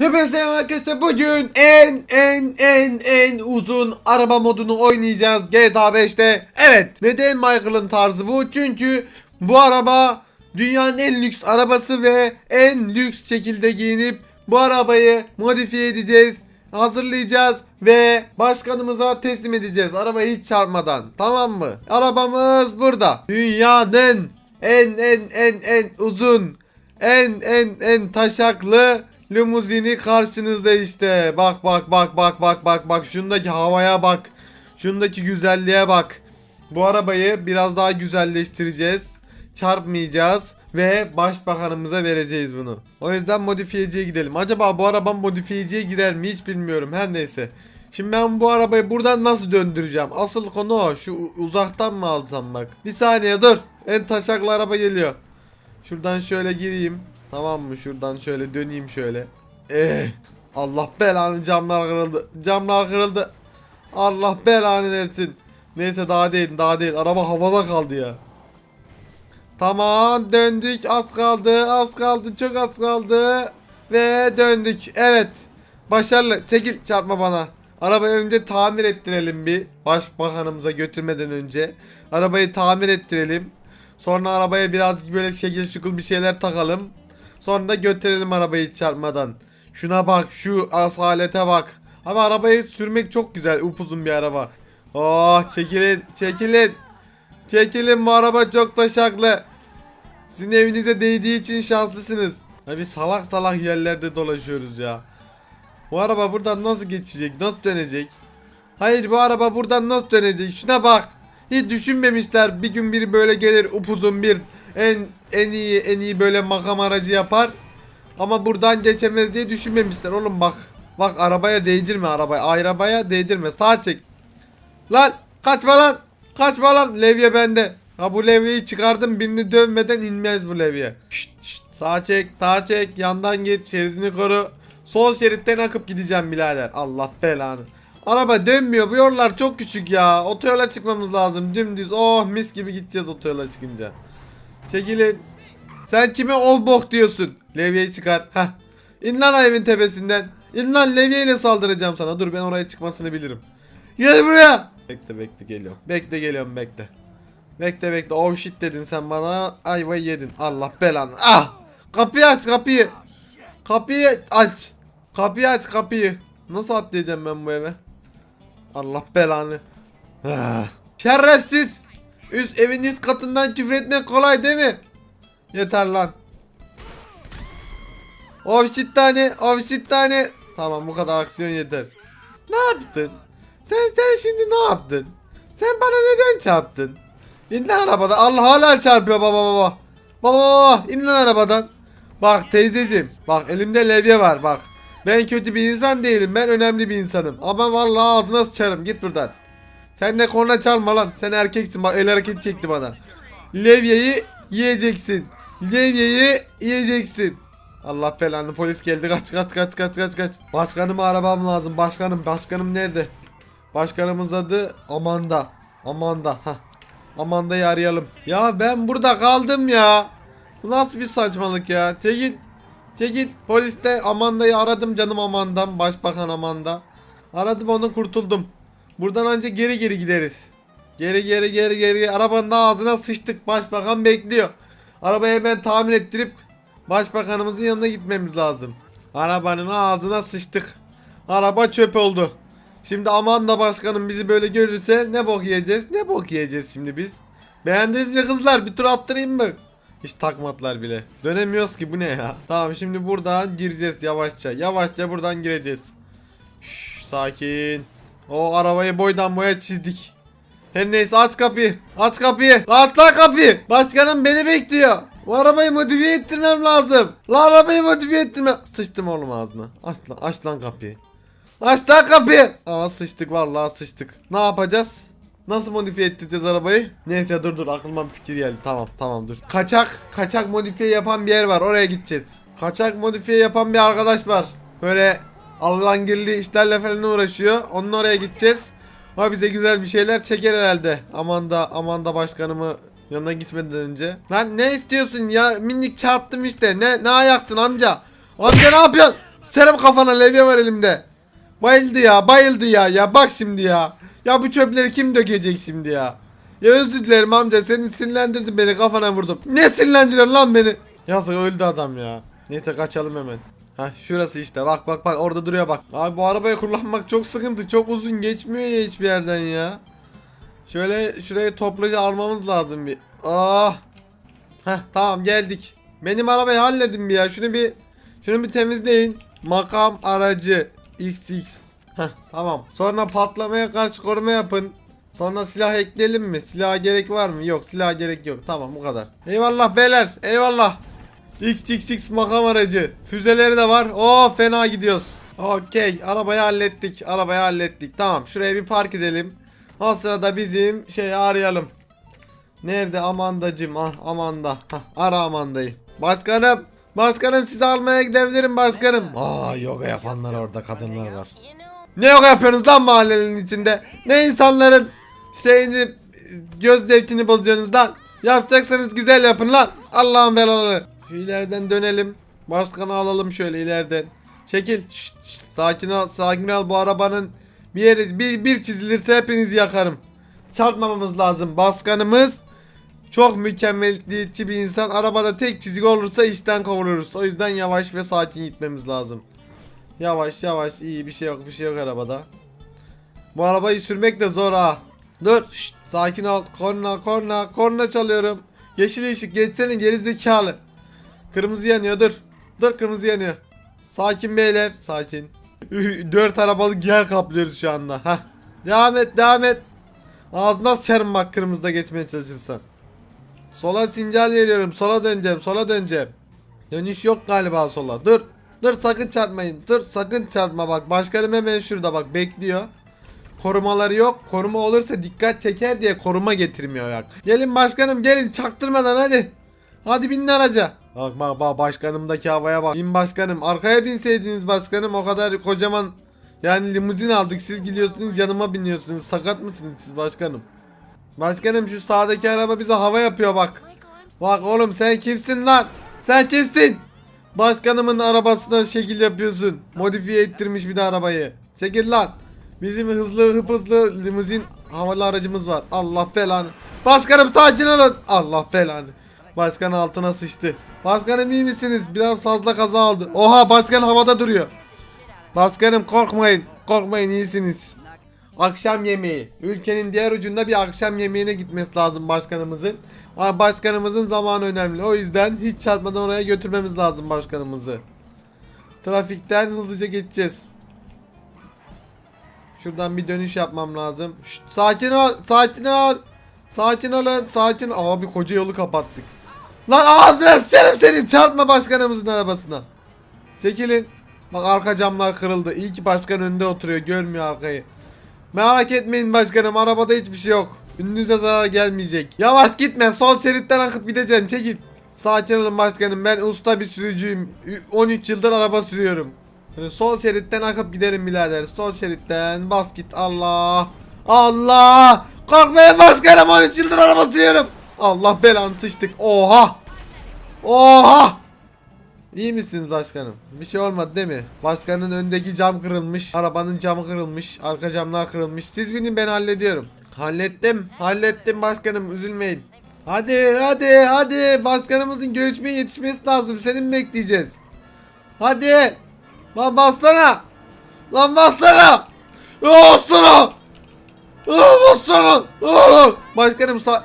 Hepinize selam arkadaşlar bugün en en en en uzun araba modunu oynayacağız GTA 5'te. Evet neden Michael'ın tarzı bu? Çünkü bu araba dünyanın en lüks arabası ve en lüks şekilde giyinip bu arabayı modifiye edeceğiz. Hazırlayacağız ve başkanımıza teslim edeceğiz. Arabayı hiç çarpmadan. Tamam mı? Arabamız burada. Dünyanın en en en en uzun en en en taşaklı limuzini karşınızda işte. Bak bak bak bak bak bak bak şundaki havaya bak. Şundaki güzelliğe bak. Bu arabayı biraz daha güzelleştireceğiz. Çarpmayacağız ve başbakanımıza vereceğiz bunu. O yüzden modifiyeciye gidelim. Acaba bu araba modifiyeciye girer mi hiç bilmiyorum. Her neyse. Şimdi ben bu arabayı buradan nasıl döndüreceğim? Asıl konu o. Şu uzaktan mı alsam bak. Bir saniye dur. En taşaklı araba geliyor. Şuradan şöyle gireyim. Tamam mı? Şuradan şöyle döneyim şöyle. Eh. Allah belanı camlar kırıldı. Camlar kırıldı. Allah belanı versin. Neyse daha değil daha değil. Araba havada kaldı ya. Tamam döndük az kaldı az kaldı çok az kaldı ve döndük evet başarılı çekil çarpma bana arabayı önce tamir ettirelim bir başbakanımıza götürmeden önce arabayı tamir ettirelim sonra arabaya birazcık böyle şekil şukul bir şeyler takalım sonra da götürelim arabayı çarpmadan şuna bak şu asalete bak ama arabayı sürmek çok güzel upuzun bir araba oh çekilin çekilin Çekilin bu araba çok taşaklı. Sizin evinize değdiği için şanslısınız. Abi salak salak yerlerde dolaşıyoruz ya. Bu araba buradan nasıl geçecek? Nasıl dönecek? Hayır bu araba buradan nasıl dönecek? Şuna bak. Hiç düşünmemişler. Bir gün biri böyle gelir upuzun bir en en iyi en iyi böyle makam aracı yapar. Ama buradan geçemez diye düşünmemişler. Oğlum bak. Bak arabaya değdirme arabaya. Arabaya değdirme. Sağ çek. Lan kaçma lan. Kaçma lan. Levye bende. Ha bu levyeyi çıkardım birini dövmeden inmez bu levye. Şşt, şşt. Sağ çek sağ çek yandan git şeridini koru. Sol şeritten akıp gideceğim birader. Allah belanı. Araba dönmüyor bu yollar çok küçük ya. Otoyola çıkmamız lazım dümdüz. Oh mis gibi gideceğiz otoyola çıkınca. Çekilin. Sen kime ol bok diyorsun? Levyeyi çıkar. Heh. İn lan evin tepesinden. İn lan levyeyle saldıracağım sana. Dur ben oraya çıkmasını bilirim. Gel buraya. Bekle bekle geliyorum. Bekle geliyorum bekle. Bekle bekle. Oh shit dedin sen bana. Ayvayı yedin. Allah belanı. Ah! Kapıyı aç kapıyı. Kapıyı aç. Kapıyı aç kapıyı. Nasıl atlayacağım ben bu eve? Allah belanı. Ah. Şerefsiz. Üst evin üst katından küfür etmek kolay değil mi? Yeter lan. Oh shit tane. Oh shit tane. Tamam bu kadar aksiyon yeter. Ne yaptın? Sen sen şimdi ne yaptın? Sen bana neden çarptın? İn lan arabadan. Allah hala çarpıyor baba baba. Baba baba in lan arabadan. Bak teyzeciğim. Bak elimde levye var bak. Ben kötü bir insan değilim. Ben önemli bir insanım. Ama vallahi ağzına sıçarım. Git buradan. Sen de korna çalma lan. Sen erkeksin. Bak el hareketi çekti bana. Levyeyi yiyeceksin. Levyeyi yiyeceksin. Allah belanı polis geldi. Kaç kaç kaç kaç kaç kaç. Başkanıma arabam lazım. Başkanım başkanım nerede? Başkanımız adı Amanda. Amanda. Hah. Amanda'yı arayalım. Ya ben burada kaldım ya. Bu nasıl bir saçmalık ya? Çekil. Çekil. Poliste Amanda'yı aradım canım Amanda'm. Başbakan Amanda. Aradım onu kurtuldum. Buradan ancak geri geri gideriz. Geri geri geri geri. Arabanın ağzına sıçtık. Başbakan bekliyor. Arabayı hemen tamir ettirip başbakanımızın yanına gitmemiz lazım. Arabanın ağzına sıçtık. Araba çöp oldu. Şimdi Amanda başkanım bizi böyle görürse ne bok yiyeceğiz? Ne bok yiyeceğiz şimdi biz? Beğendiniz mi kızlar? Bir tur attırayım mı? Hiç takmadılar bile. Dönemiyoruz ki bu ne ya? Tamam şimdi buradan gireceğiz yavaşça. Yavaşça buradan gireceğiz. Şş, sakin. O arabayı boydan boya çizdik. Her neyse aç kapıyı. Aç kapıyı. Aç lan kapıyı. Başkanım beni bekliyor. Bu arabayı modifiye ettirmem lazım. La arabayı modifiye ettirmem. Sıçtım oğlum ağzına. Aç lan, aç lan kapıyı. Aç lan kapıyı. Aa sıçtık vallahi sıçtık. Ne yapacağız? Nasıl modifiye ettireceğiz arabayı? Neyse dur dur aklıma bir fikir geldi. Tamam tamam dur. Kaçak kaçak modifiye yapan bir yer var. Oraya gideceğiz. Kaçak modifiye yapan bir arkadaş var. Böyle Allah'ın işlerle falan uğraşıyor. Onun oraya gideceğiz. O bize güzel bir şeyler çeker herhalde. Amanda Amanda başkanımı yanına gitmeden önce. Lan ne istiyorsun ya? Minik çarptım işte. Ne ne ayaksın amca? Amca ne yapıyorsun? Selam kafana levye var elimde. Bayıldı ya bayıldı ya ya bak şimdi ya. Ya bu çöpleri kim dökecek şimdi ya? Ya özür dilerim amca seni sinirlendirdin beni kafana vurdum. Ne sinirlendiriyorsun lan beni? Yazık öldü adam ya. Neyse kaçalım hemen. Ha şurası işte bak bak bak orada duruyor bak. Abi bu arabayı kullanmak çok sıkıntı çok uzun geçmiyor ya hiçbir yerden ya. Şöyle şurayı topluca almamız lazım bir. Ah. Heh tamam geldik. Benim arabayı halledin bir ya. Şunu bir şunu bir temizleyin. Makam aracı XX. Heh tamam. Sonra patlamaya karşı koruma yapın. Sonra silah ekleyelim mi? Silaha gerek var mı? Yok silaha gerek yok. Tamam bu kadar. Eyvallah beyler. Eyvallah. XXX makam aracı. Füzeleri de var. Oo fena gidiyoruz. Okey. Arabayı hallettik. Arabayı hallettik. Tamam. Şuraya bir park edelim. O sırada bizim şeyi arayalım. Nerede Amandacım? Ah Amanda. Hah, ara Amanda'yı. Başkanım. Başkanım sizi almaya gidebilirim başkanım. Aa yoga yapanlar orada kadınlar var. Ne yoga yapıyorsunuz lan mahallenin içinde? Ne insanların şeyini göz zevkini bozuyorsunuz lan? Yapacaksanız güzel yapın lan. Allah'ın belaları. Şu ileriden dönelim. Başkanı alalım şöyle ileriden. Çekil. Şşt, şşt, sakin ol, sakin ol bu arabanın bir yeri bir, bir çizilirse hepinizi yakarım. Çarpmamamız lazım. Başkanımız çok mükemmeliyetçi bir insan. Arabada tek çizik olursa işten kovuluruz. O yüzden yavaş ve sakin gitmemiz lazım. Yavaş yavaş iyi bir şey yok bir şey yok arabada. Bu arabayı sürmek de zor ha. Dur şşt, sakin ol. Korna korna korna çalıyorum. Yeşil ışık geçsene gerizekalı. Kırmızı yanıyor dur. Dur kırmızı yanıyor. Sakin beyler sakin. Dört arabalık yer kaplıyoruz şu anda. Heh. Devam et devam et. Ağzına sıçarım bak kırmızıda geçmeye çalışırsan. Sola sinyal veriyorum. Sola döneceğim. Sola döneceğim. Dönüş yok galiba sola. Dur. Dur sakın çarpmayın. Dur sakın çarpma bak. Başkanım hemen şurada bak bekliyor. Korumaları yok. Koruma olursa dikkat çeker diye koruma getirmiyor ya. Gelin başkanım gelin çaktırmadan hadi. Hadi binin araca. Bak bak bak başkanımdaki havaya bak. Bin başkanım. Arkaya binseydiniz başkanım o kadar kocaman yani limuzin aldık. Siz gidiyorsunuz yanıma biniyorsunuz. Sakat mısınız siz başkanım? Başkanım şu sağdaki araba bize hava yapıyor bak. Bak oğlum sen kimsin lan? Sen kimsin? Başkanımın arabasına şekil yapıyorsun. Modifiye ettirmiş bir de arabayı. Çekil lan. Bizim hızlı hıp hızlı limuzin havalı aracımız var. Allah belanı. Başkanım sakin olun. Allah belanı. Başkan altına sıçtı. Başkanım iyi misiniz? Biraz fazla kaza oldu. Oha başkan havada duruyor. Başkanım korkmayın. Korkmayın iyisiniz. Akşam yemeği. Ülkenin diğer ucunda bir akşam yemeğine gitmesi lazım başkanımızın. Başkanımızın zamanı önemli. O yüzden hiç çarpmadan oraya götürmemiz lazım başkanımızı. Trafikten hızlıca geçeceğiz. Şuradan bir dönüş yapmam lazım. Şşt, sakin ol, sakin ol. Sakin olun, sakin. Abi koca yolu kapattık. Lan ağzına serim seni çarpma başkanımızın arabasına. Çekilin. Bak arka camlar kırıldı. İyi ki başkan önde oturuyor, görmüyor arkayı. Merak etmeyin başkanım arabada hiçbir şey yok. Önünüze zarar gelmeyecek. Yavaş gitme sol şeritten akıp gideceğim çekil. Sakin olun başkanım ben usta bir sürücüyüm. Ü- 13 yıldır araba sürüyorum. Sol şeritten akıp gidelim birader. Sol şeritten bas git Allah. Allah. Korkmayın başkanım 13 yıldır araba sürüyorum. Allah belanı sıçtık. Oha. Oha. İyi misiniz başkanım? Bir şey olmadı değil mi? Başkanın öndeki cam kırılmış. Arabanın camı kırılmış. Arka camlar kırılmış. Siz binin ben hallediyorum. Hallettim. Hallettim başkanım üzülmeyin. Hadi hadi hadi. Başkanımızın görüşmeye yetişmesi lazım. Senin bekleyeceğiz. Hadi. Lan bassana. Lan bassana. Bassana. Bassana. Başkanım sa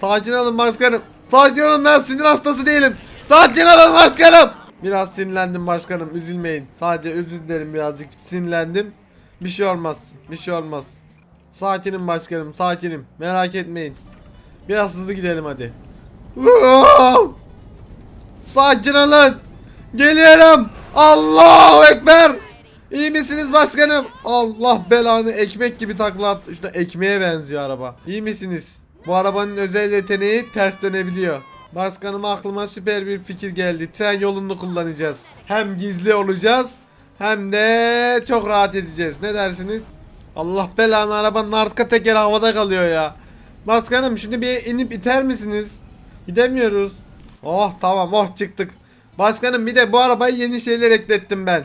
sakin olun başkanım. Sakin olun ben sinir hastası değilim. Sakin olun başkanım. Biraz sinirlendim başkanım üzülmeyin. Sadece özür dilerim birazcık sinirlendim. Bir şey olmaz. Bir şey olmaz. Sakinim başkanım sakinim. Merak etmeyin. Biraz hızlı gidelim hadi. Sakin olun. Geliyorum. Allahu Ekber. İyi misiniz başkanım? Allah belanı ekmek gibi takla attı. Şuna ekmeğe benziyor araba. İyi misiniz? Bu arabanın özel yeteneği ters dönebiliyor. Başkanım aklıma süper bir fikir geldi. Tren yolunu kullanacağız. Hem gizli olacağız hem de çok rahat edeceğiz. Ne dersiniz? Allah belanı arabanın arka tekeri havada kalıyor ya. Başkanım şimdi bir inip iter misiniz? Gidemiyoruz. Oh tamam oh çıktık. Başkanım bir de bu arabayı yeni şeyler eklettim ben.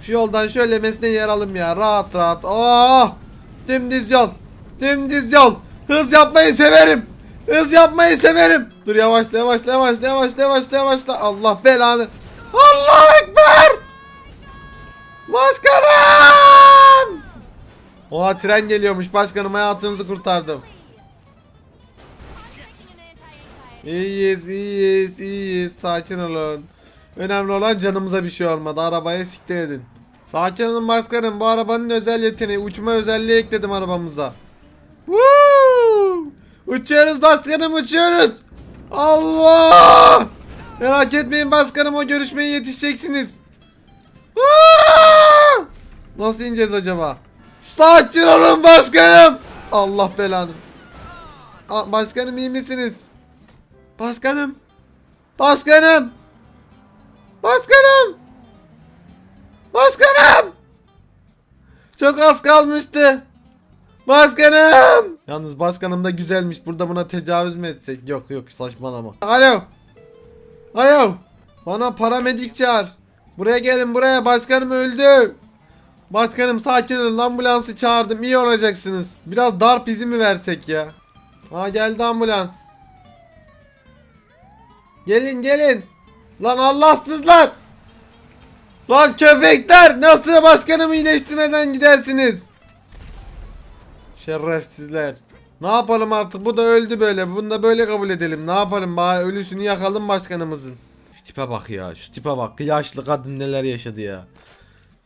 Şu yoldan şöyle mesne yer alım ya. Rahat rahat. Oh! Dümdüz yol. Dümdüz yol. Hız yapmayı severim. Hız yapmayı severim. Dur yavaşla yavaşla yavaşla yavaşla yavaşla yavaşla. Allah belanı. Allah ekber. Başkanım. Oha tren geliyormuş başkanım hayatınızı kurtardım. İyiyiz iyiyiz iyiyiz sakin olun. Önemli olan canımıza bir şey olmadı arabaya siktir edin. Sakin olun başkanım bu arabanın özel yeteneği uçma özelliği ekledim arabamıza. Woo! Uçuyoruz başkanım uçuyoruz. Allah! Merak etmeyin başkanım o görüşmeye yetişeceksiniz. Nasıl ineceğiz acaba? Sakin olun başkanım. Allah belanı. Başkanım iyi misiniz? Başkanım. Başkanım. Başkanım. Başkanım. Çok az kalmıştı. Başkanım. Yalnız başkanım da güzelmiş. Burada buna tecavüz mü etsek? Yok yok saçmalama. Alo. Alo. Bana paramedik çağır. Buraya gelin buraya. Başkanım öldü. Başkanım sakin olun. Ambulansı çağırdım. İyi olacaksınız. Biraz darp izi mi versek ya? Ha geldi ambulans. Gelin gelin. Lan Allahsızlar. Lan köpekler. Nasıl başkanımı iyileştirmeden gidersiniz? Şerefsizler. Ne yapalım artık? Bu da öldü böyle. Bunu da böyle kabul edelim. Ne yapalım? Bari ölüsünü yakalım başkanımızın. Şu tipe bak ya. Şu tipe bak. Yaşlı kadın neler yaşadı ya.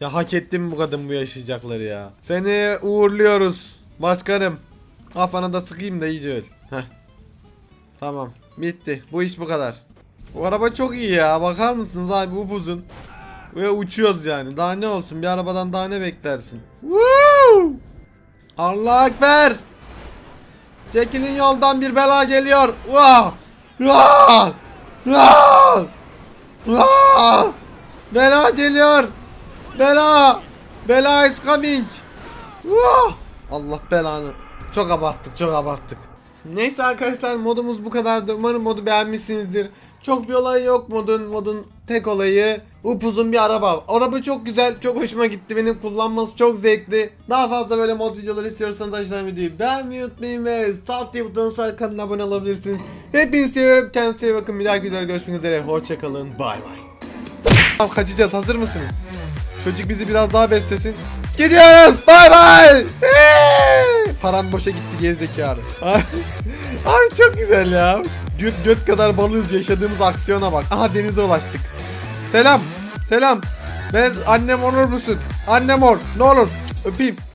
Ya hak etti mi bu kadın bu yaşayacakları ya? Seni uğurluyoruz. Başkanım. Kafana da sıkayım da iyice öl. Heh. Tamam. Bitti. Bu iş bu kadar. Bu araba çok iyi ya. Bakar mısınız abi upuzun. Ve uçuyoruz yani. Daha ne olsun? Bir arabadan daha ne beklersin? Woo! Allah ekber. Çekilin yoldan bir bela geliyor. Vah! Vah! Vah! Vah! Bela geliyor. Bela! Bela is coming. Vah! Allah belanı. Çok abarttık, çok abarttık. Neyse arkadaşlar modumuz bu kadardı. Umarım modu beğenmişsinizdir. Çok bir olay yok modun. Modun tek olayı upuzun bir araba. Araba çok güzel, çok hoşuma gitti. Benim kullanması çok zevkli. Daha fazla böyle mod videoları istiyorsanız aşağıdan videoyu beğenmeyi unutmayın ve start diye butonuna sonra kanala abone olabilirsiniz. Hepinizi seviyorum. Kendinize iyi bakın. Bir dahaki videoda görüşmek üzere. Hoşçakalın. Bay bay. Tamam kaçacağız. Hazır mısınız? Çocuk bizi biraz daha beslesin. Gidiyoruz. Bay bay. Paran boşa gitti gerizekalı. Abi çok güzel ya. Göt, göt kadar balığız yaşadığımız aksiyona bak. Aha denize ulaştık. Selam. Selam. Ben annem olur musun? Annem ol. Ne olur. Öpeyim.